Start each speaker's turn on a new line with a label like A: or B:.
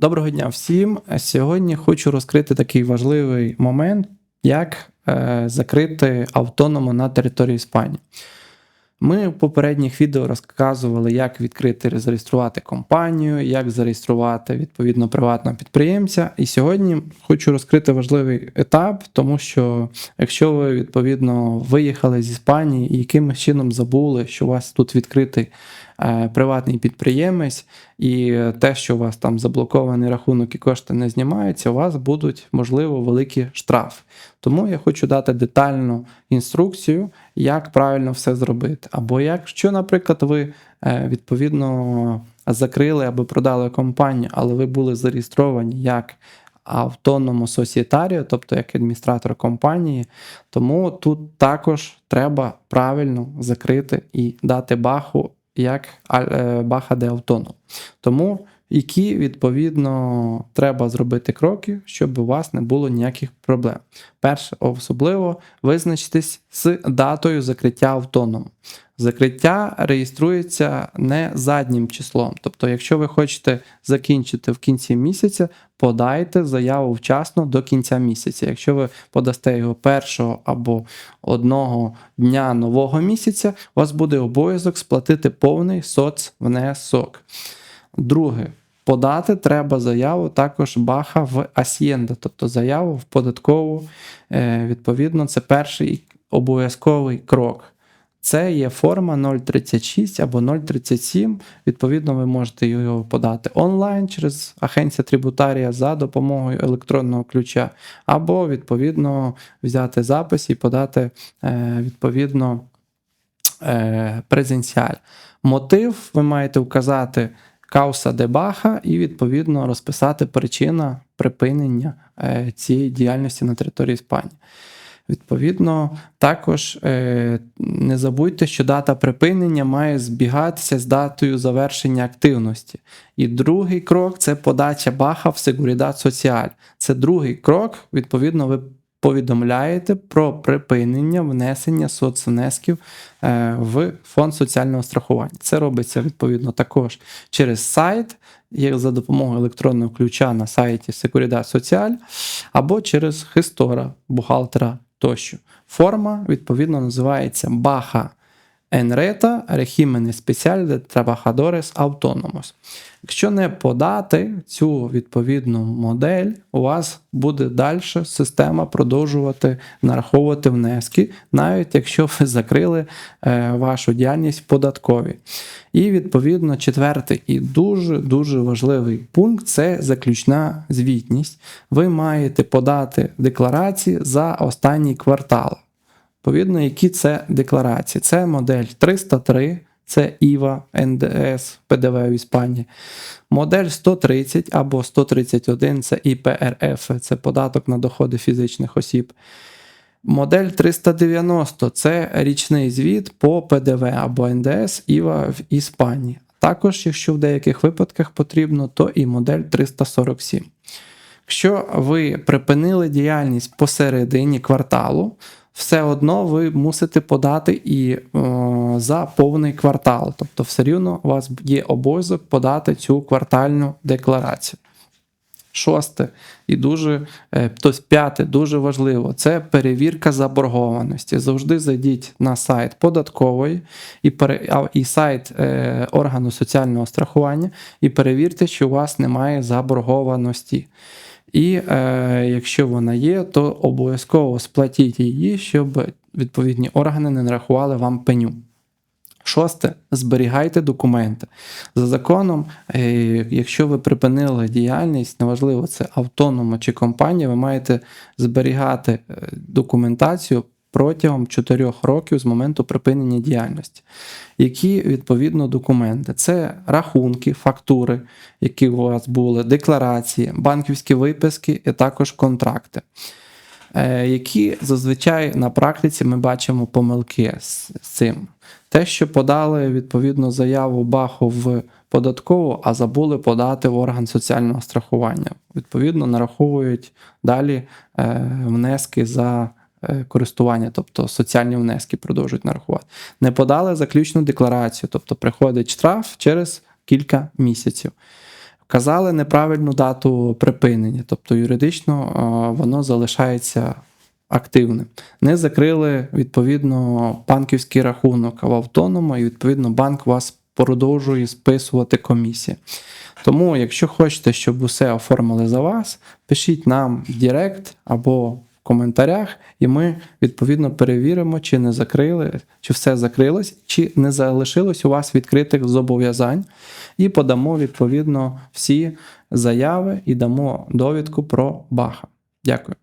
A: Доброго дня всім. Сьогодні хочу розкрити такий важливий момент, як е, закрити автоному на території Іспанії. Ми в попередніх відео розказували, як відкрити зареєструвати компанію, як зареєструвати відповідно приватного підприємця. І сьогодні хочу розкрити важливий етап, тому що якщо ви відповідно виїхали з Іспанії і якимось чином забули, що у вас тут відкритий е, приватний підприємець, і те, що у вас там заблокований рахунок і кошти не знімаються, у вас будуть можливо великі штрафи. Тому я хочу дати детальну інструкцію, як правильно все зробити. Або якщо, наприклад, ви е, відповідно закрили або продали компанію, але ви були зареєстровані як автономо сосієтаріо, тобто як адміністратор компанії, тому тут також треба правильно закрити і дати баху як е, баха де автоном. Тому які відповідно треба зробити кроки, щоб у вас не було ніяких проблем. Перше, особливо визначитись з датою закриття автоном. Закриття реєструється не заднім числом. Тобто, якщо ви хочете закінчити в кінці місяця, подайте заяву вчасно до кінця місяця. Якщо ви подасте його першого або одного дня нового місяця, у вас буде обов'язок сплатити повний соцвнесок. Друге, подати треба заяву також баха в Асьєнда, тобто заяву в податкову. Е, відповідно, це перший обов'язковий крок. Це є форма 036 або 037. Відповідно, ви можете його подати онлайн через агенція трибутарія за допомогою електронного ключа, або, відповідно, взяти запис і подати е, відповідно е, презенціаль. Мотив ви маєте вказати кауса дебаха і, відповідно, розписати причина припинення е, цієї діяльності на території Іспанії. Відповідно, також е, не забудьте, що дата припинення має збігатися з датою завершення активності. І другий крок це подача баха в Seguridad Соціаль. Це другий крок, відповідно, ви повідомляєте про припинення внесення соцвнесків е, в фонд соціального страхування. Це робиться відповідно також через сайт, як за допомогою електронного ключа на сайті Securitas Social або через хистора, бухгалтера тощо. Форма, відповідно, називається Baja Régimen Especial de Trabajadores Autónomos. Якщо не подати цю відповідну модель, у вас буде далі система продовжувати нараховувати внески, навіть якщо ви закрили е, вашу діяльність податкові. І, відповідно, четвертий і дуже-дуже важливий пункт це заключна звітність. Ви маєте подати декларації за останній квартал. Відповідно, які це декларації? Це модель 303 це ІВА, НДС, ПДВ в Іспанії. Модель 130 або 131 це ІПРФ, це податок на доходи фізичних осіб. Модель 390 це річний звіт по ПДВ або НДС ІВА в Іспанії. Також, якщо в деяких випадках потрібно, то і модель 347. Якщо ви припинили діяльність посередині кварталу, все одно ви мусите подати і о, за повний квартал. Тобто, все рівно у вас є обов'язок подати цю квартальну декларацію. Шосте і дуже, тобто п'яте, дуже важливо це перевірка заборгованості. Завжди зайдіть на сайт податкової і і сайт е, органу соціального страхування і перевірте, що у вас немає заборгованості. І е, якщо вона є, то обов'язково сплатіть її, щоб відповідні органи не нарахували вам пеню. Шосте, зберігайте документи. За законом, е, якщо ви припинили діяльність, неважливо, це автонома чи компанія, ви маєте зберігати е, документацію протягом 4 років з моменту припинення діяльності. Які відповідно документи? Це рахунки, фактури, які у вас були, декларації, банківські виписки і також контракти. Е, які зазвичай на практиці ми бачимо помилки з цим. Те, що подали відповідно заяву баху в податкову, а забули подати в орган соціального страхування. Відповідно, нараховують далі е, внески за користування, тобто соціальні внески продовжують нарахувати. Не подали заключну декларацію, тобто приходить штраф через кілька місяців. вказали неправильну дату припинення, тобто юридично е, воно залишається активним. Не закрили відповідно банківський рахунок в автонома, і відповідно банк вас продовжує списувати комісії. Тому, якщо хочете, щоб усе оформили за вас, пишіть нам в Директ або коментарях, і ми відповідно перевіримо, чи не закрили, чи все закрилось, чи не залишилось у вас відкритих зобов'язань, і подамо відповідно всі заяви і дамо довідку про баха. Дякую.